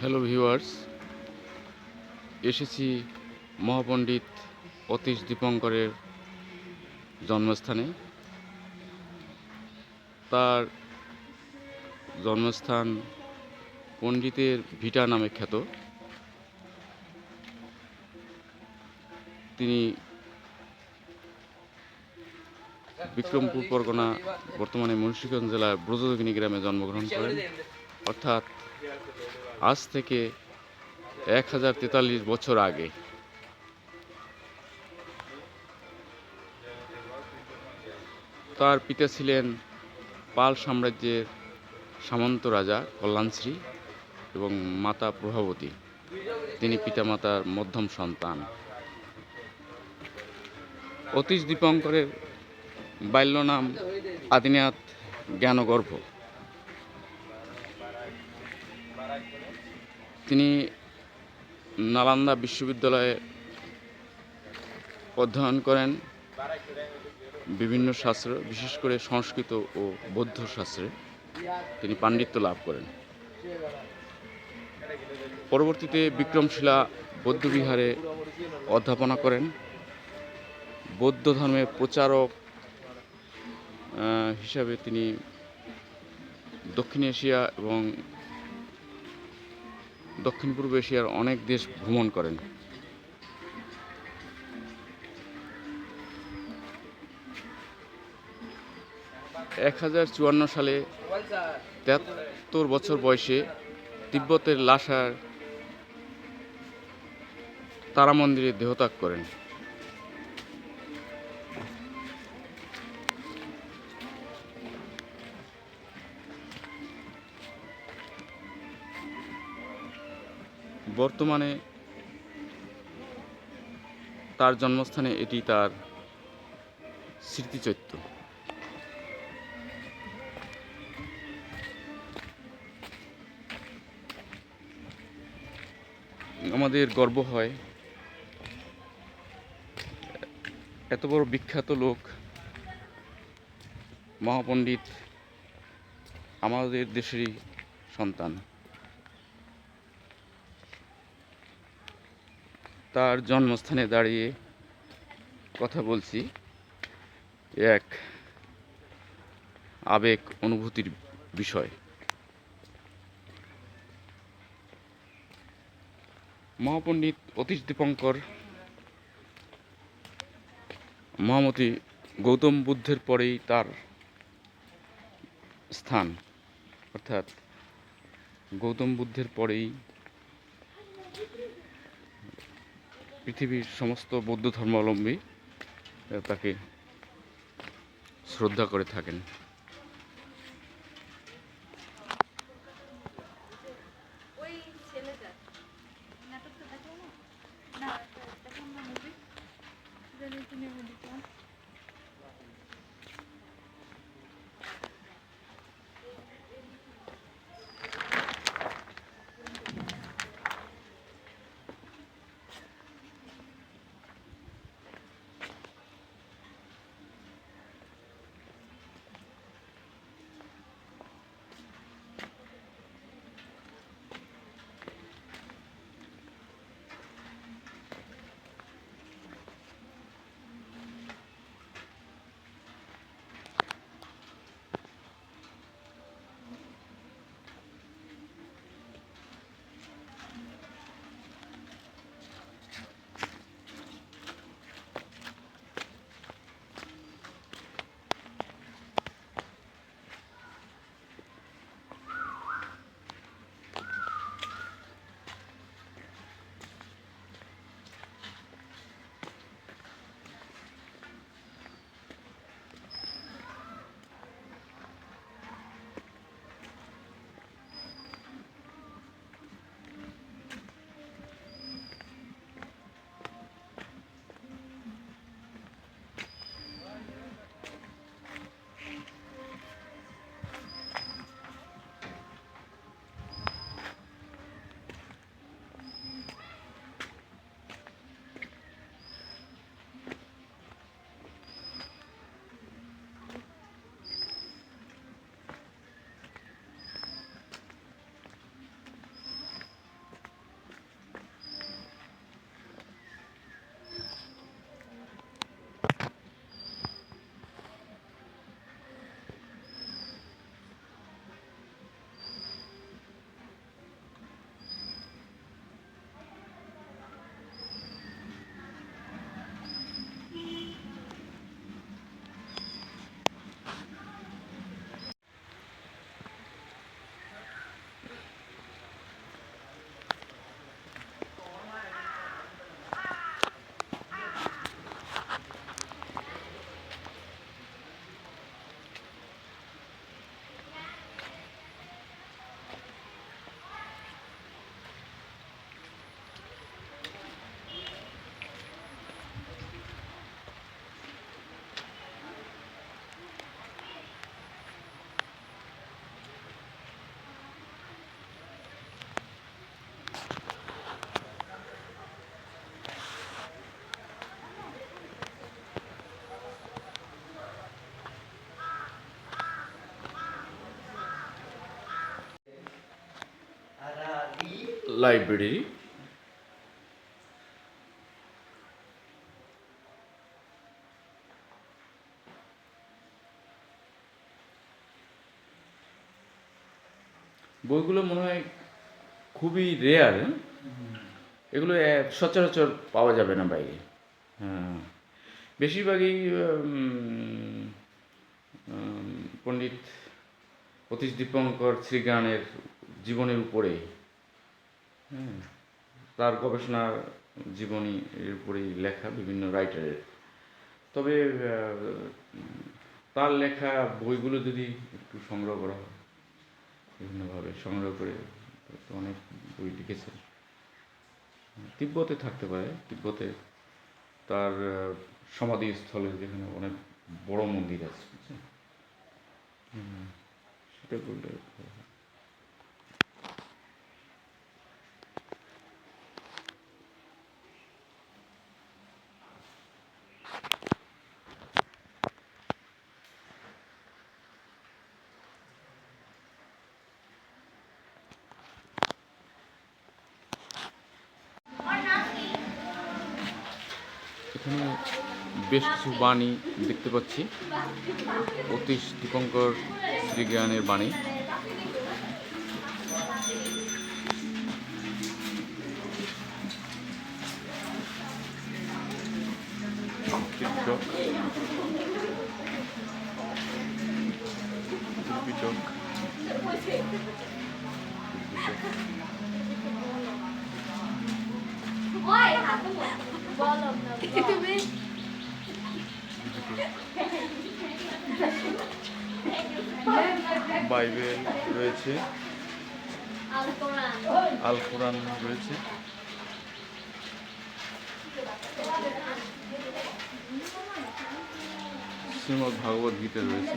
Hello viewers এসেছি মহাপণ্ডিত অতীশ দীপঙ্করের জন্মস্থানে। তার জন্মস্থান পণ্ডিতের ভিটা নামে খ্যাত। তিনি বিক্রমপুর পরগনা, বর্তমানে মুন্সিগঞ্জ জেলার ব্রজদগিনী গ্রামে জন্মগ্রহণ করেন। অর্থাৎ আজ থেকে এক হাজার তেতাল্লিশ বছর আগে। তার পিতা ছিলেন পাল সাম্রাজ্যের সামন্ত রাজা কল্যাণশ্রী এবং মাতা প্রভাবতী। তিনি পিতামাতার মধ্যম সন্তান। অতীশ দীপঙ্করের বাল্য নাম আদিনাথ জ্ঞানগর্ভ। তিনি নালান্দা বিশ্ববিদ্যালয়ে অধ্যয়ন করেন। বিভিন্ন শাস্ত্র, বিশেষ করে সংস্কৃত ও বৌদ্ধ শাস্ত্রে তিনি পাণ্ডিত্য লাভ করেন। পরবর্তীতে বিক্রমশিলা বৌদ্ধবিহারে অধ্যাপনা করেন। বৌদ্ধ ধর্মের প্রচারক হিসাবে তিনি দক্ষিণ এশিয়া এবং দক্ষিণ পূর্ব এশিয়ার অনেক দেশ ভ্রমণ করেন। এক হাজার চুয়ান্ন সালে তেহাত্তর বছর বয়সে তিব্বতের লাসার তারা মন্দিরে দেহত্যাগ করেন। বর্তমানে তার জন্মস্থানে এটি তার স্মৃতিচৈত্য আমাদের গর্ব হয় এত বড় বিখ্যাত লোক, মহাপণ্ডিত আমাদের দেশেরই সন্তান। তার জন্মস্থানে দাঁড়িয়ে কথা বলছি। এক আবেগ অনুভূতির বিষয়। মহাপণ্ডিত অতীশ দীপঙ্কর, মহামতি গৌতম বুদ্ধের পরেই তার স্থান। অর্থাৎ গৌতম বুদ্ধের পরেই পৃথিবীর সমস্ত বৌদ্ধ ধর্মাবলম্বী তাকে শ্রদ্ধা করে থাকেন। লাইব্রেরি। বইগুলো মনে হয় খুবই রেয়ার এগুলো সচরাচর পাওয়া যাবে না বাইরে। হ্যাঁ। বেশিরভাগই পণ্ডিত অতীশ দীপঙ্কর শ্রীজ্ঞানের জীবনের উপরে তার গবেষণার জীবনী এর উপরেই লেখা বিভিন্ন রাইটারের। তবে তার লেখা বইগুলো যদি একটু সংগ্রহ করা হয় বিভিন্নভাবে সংগ্রহ করে তো অনেক বই লিখেছেন। তিব্বতে থাকতে পারে। তিব্বতে তার সমাধিস্থলে যেখানে অনেক বড় মন্দির আছে। সেটা করলে এখানে বেশ কিছু বাণী দেখতে পাচ্ছি। অতীশ দীপঙ্কর শ্রীজ্ঞানের বাণী। তুমি বাইবেল রয়েছে। আল কোরআন রয়েছে। শ্রীমদ ভাগবত গীতা রয়েছে।